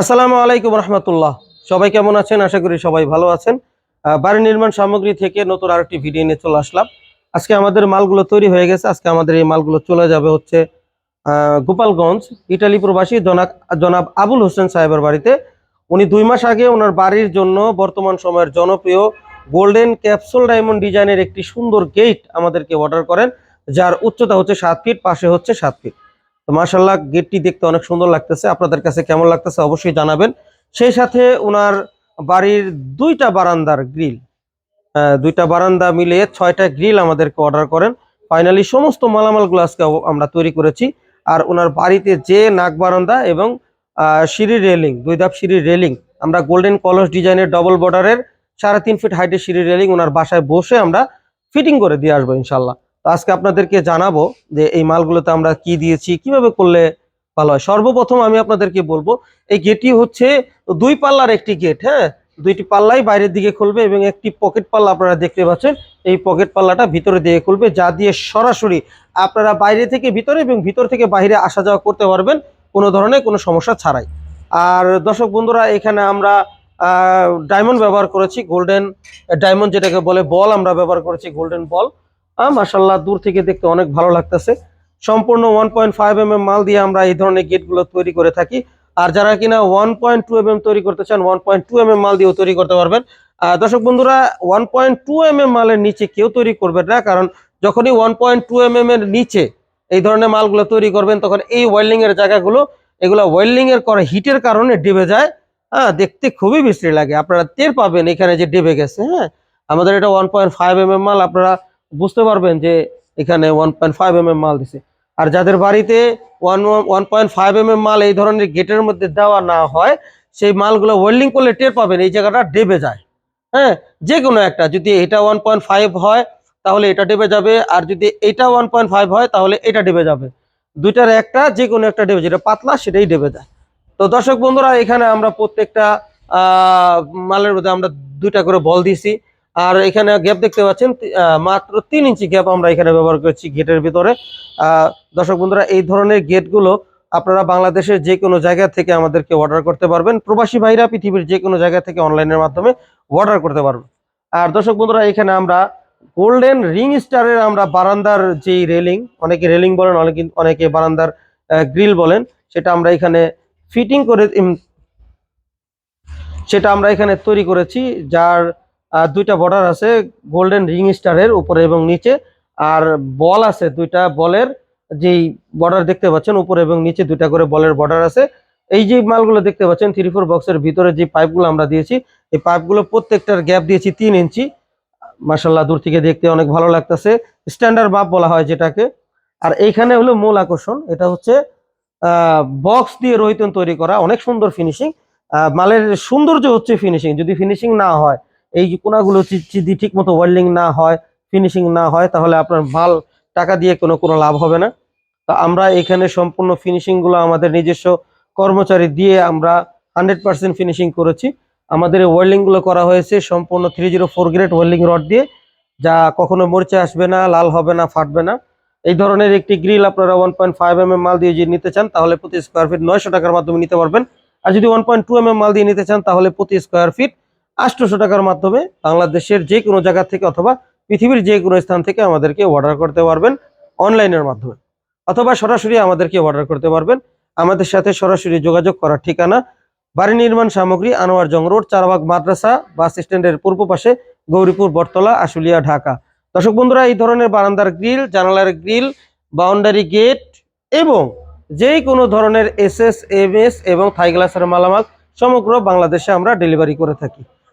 আসসালামু আলাইকুম রহমতুল্লাহ। সবাই কেমন আছেন? আশা করি সবাই ভালো আছেন। বাড়ি নির্মাণ সামগ্রী থেকে নতুন আরেকটি ভিডিও নিয়ে চলে আসলাম। আজকে আমাদের মালগুলো তৈরি হয়ে গেছে। আজকে আমাদের এই মালগুলো চলে যাবে হচ্ছে গোপালগঞ্জ, ইটালি প্রবাসী জনাব জনাব আবুল হোসেন সাহেবের বাড়িতে। উনি দুই মাস আগে ওনার বাড়ির জন্য বর্তমান সময়ের জনপ্রিয় গোল্ডেন ক্যাপসুল ডায়মন্ড ডিজাইনের একটি সুন্দর গেট আমাদেরকে অর্ডার করেন, যার উচ্চতা হচ্ছে সাত ফিট, পাশে হচ্ছে সাত ফিট। মার্শাল্লাহ গেটটি দেখতে অনেক সুন্দর লাগতেছে। আপনাদের কাছে কেমন লাগতেছে অবশ্যই জানাবেন। সেই সাথে ওনার বাড়ির দুইটা বারান্দার গ্রিল দুইটা বারান্দা মিলে ছয়টা গ্রিল আমাদেরকে অর্ডার করেন। ফাইনালি সমস্ত মালামালগুলো আজকে আব- আমরা তৈরি করেছি। আর ওনার বাড়িতে যে নাক বারান্দা এবং সিঁড়ির রেলিং, দুই ধাপ সিঁড়ির রেলিং, আমরা গোল্ডেন কলস ডিজাইনের ডবল বর্ডারের সাড়ে তিন ফিট হাইটের সিঁড়ির রেলিং ওনার বাসায় বসে আমরা ফিটিং করে দিয়ে আসব ইনশাল্লাহ তো আজকে আপনাদেরকে জানাব যে এই মালগুলোতে আমরা কি দিয়েছি, কীভাবে করলে ভালো হয়। সর্বপ্রথম আমি আপনাদেরকে বলব, এই গেটটি হচ্ছে দুই পাল্লার একটি গেট হ্যাঁ? দুইটি পাল্লাই বাইরের দিকে খুলবে এবং একটি পকেট পাল্লা আপনারা দেখতে পাচ্ছেন। এই পকেট পাল্লাটা ভিতরে দিয়ে খুলবে, যা দিয়ে সরাসরি আপনারা বাইরে থেকে ভিতরে এবং ভিতর থেকে বাইরে আসা যাওয়া করতে পারবেন, কোনো ধরনের কোনো সমস্যা ছাড়াই। আর দর্শক বন্ধুরা, এখানে আমরা ডায়মন্ড ব্যবহার করেছি, গোল্ডেন ডায়মন্ড যেটাকে বলে বল আমরা ব্যবহার করেছি, গোল্ডেন বল। মাসাল্লাহ দূর থেকে দেখতে অনেক ভালো লাগতেছে। সম্পূর্ণ one point five M M মাল দিয়ে আমরা এই ধরনের গেটগুলো তৈরি করে থাকি। আর যারা কিনা one point two M M তৈরি করতে চান one point two M M মাল দিয়েও তৈরি করতে পারবেন। দর্শক বন্ধুরা one point two M M মালের নিচে কেউ তৈরি করবেন না, কারণ যখনই one point two M M এর নিচে এই ধরনের মালগুলো তৈরি করবেন, তখন এই ওয়েল্ডিং এর জায়গাগুলো, এগুলো ওয়েল্ডিং এর করে হিটের কারণে ডেবে যায়। হ্যাঁ দেখতে খুবই বিশ্রী লাগে। আপনারা টের পাবেন এখানে যে ডেবে গেছে। হ্যাঁ আমাদের এটা one point five M M মাল, আপনারা বুঝতে পারবেন যে এখানে ওয়ান পয়েন্ট ফাইভ এম মাল দিছে। আর যাদের বাড়িতে one one point five M M এই ধরনের গেটের মধ্যে দেওয়া না হয়, সেই মালগুলো ওয়েল্ডিং করলে টের পাবেন, এই জায়গাটা ডেবে যায়। হ্যাঁ যে কোনো একটা, যদি এটা ওয়ান পয়েন্ট ফাইভ হয়, তাহলে এটা ডেবে যাবে, আর যদি এটা ওয়ান পয়েন্ট ফাইভ হয়, তাহলে এটা ডেবে যাবে। দুইটার একটা যে কোনো একটা ডেবে, যেটা পাতলা, সেটাই ডেবে যায়। তো দর্শক বন্ধুরা, এখানে আমরা প্রত্যেকটা মালের মধ্যে আমরা দুইটা করে বল দিয়েছি। আর এখানে গ্যাপ দেখতে পাচ্ছেন মাত্র তিন ইঞ্চি গ্যাপ আমরা এখানে ব্যবহার করেছি গেটের ভিতরে। দর্শক বন্ধুরা, এই ধরনের গেটগুলো আপনারা বাংলাদেশের যে কোনো জায়গা থেকে আমাদেরকে অর্ডার করতে পারবেন। প্রবাসী ভাইরা পৃথিবীর যে কোনো জায়গা থেকে অনলাইনের মাধ্যমে অর্ডার করতে পারবেন। আর দর্শক বন্ধুরা, এখানে আমরা গোল্ডেন রিং স্টারের আমরা বারান্দার যে রেলিং অনেকে রেলিং বলেন, অনেকে অনেকে বারান্দার গ্রিল বলেন, সেটা আমরা এখানে ফিটিং করে সেটা আমরা এখানে তৈরি করেছি, যার আহ, দুইটা বর্ডার আছে গোল্ডেন রিং স্টারের উপরে এবং নিচে। আর বল আছে দুইটা বলের যেই বর্ডার দেখতে পাচ্ছেন উপরে এবং নিচে দুইটা করে বলের বর্ডার আছে। এই যে মালগুলো দেখতে পাচ্ছেন থ্রি ফোর বক্সের ভিতরে যে পাইপগুলো আমরা দিয়েছি এই পাইপগুলো প্রত্যেকটার গ্যাপ দিয়েছি তিন ইঞ্চি। মার্শাল্লাহ দূর থেকে দেখতে অনেক ভালো লাগতেছে। স্ট্যান্ডার্ড বাপ বলা হয় যেটাকে। আর এইখানে হলো মূল আকর্ষণ এটা হচ্ছে বক্স দিয়ে রহিতন তৈরি করা অনেক সুন্দর ফিনিশিং মালের সৌন্দর্য হচ্ছে ফিনিশিং যদি ফিনিশিং না হয় এই কোনাগুলো যদি ঠিক মতো ওয়েল্ডিং না হয় ফিনিশিং না হয়, তাহলে আপনার মাল টাকা দিয়ে কোনো কোনো লাভ হবে না। তো আমরা এখানে সম্পূর্ণ ফিনিশিংগুলো আমাদের নিজস্ব কর্মচারী দিয়ে আমরা হান্ড্রেড পার্সেন্ট ফিনিশিং করেছি। আমাদের এই ওয়েল্ডিংগুলো করা হয়েছে সম্পূর্ণ three zero four grade welding rod দিয়ে। যা কখনো মরিচে আসবে না, লাল হবে না, ফাটবে না। এই ধরনের একটি গ্রিল আপনারা ওয়ান পয়েন্ট ফাইভ এম মাল দিয়ে যদি নিতে চান, তাহলে প্রতি স্কোয়ার ফিট নয়শো টাকার মাধ্যমে নিতে পারবেন। আর যদি one point two M M মাল দিয়ে নিতে চান, তাহলে প্রতি স্কোয়ার ফিট আটশোশো টাকার মাধ্যমে বাংলাদেশের যে কোনো জায়গা থেকে অথবা পৃথিবীর যে কোনো স্থান থেকে আমাদেরকে অর্ডার করতে পারবেন অনলাইনের মাধ্যমে। অথবা সরাসরি আমাদেরকে অর্ডার করতে পারবেন। আমাদের সাথে সরাসরি যোগাযোগ করার ঠিকানা বাড়ি নির্মাণ সামগ্রী আনোয়ার জং রোড, চারবাগ মাদ্রাসা, বাস স্ট্যান্ডের পূর্ব পাশে গৌরীপুর, বটতলা, আশুলিয়া, ঢাকা। দর্শক বন্ধুরা, এই ধরনের বারান্দার গ্রিল, জানালার গ্রিল, বাউন্ডারি গেট এবং যে কোনো ধরনের এস এস এম এস এবং থাই গ্লাসের মালামাল সমগ্র বাংলাদেশে আমরা ডেলিভারি করে থাকি।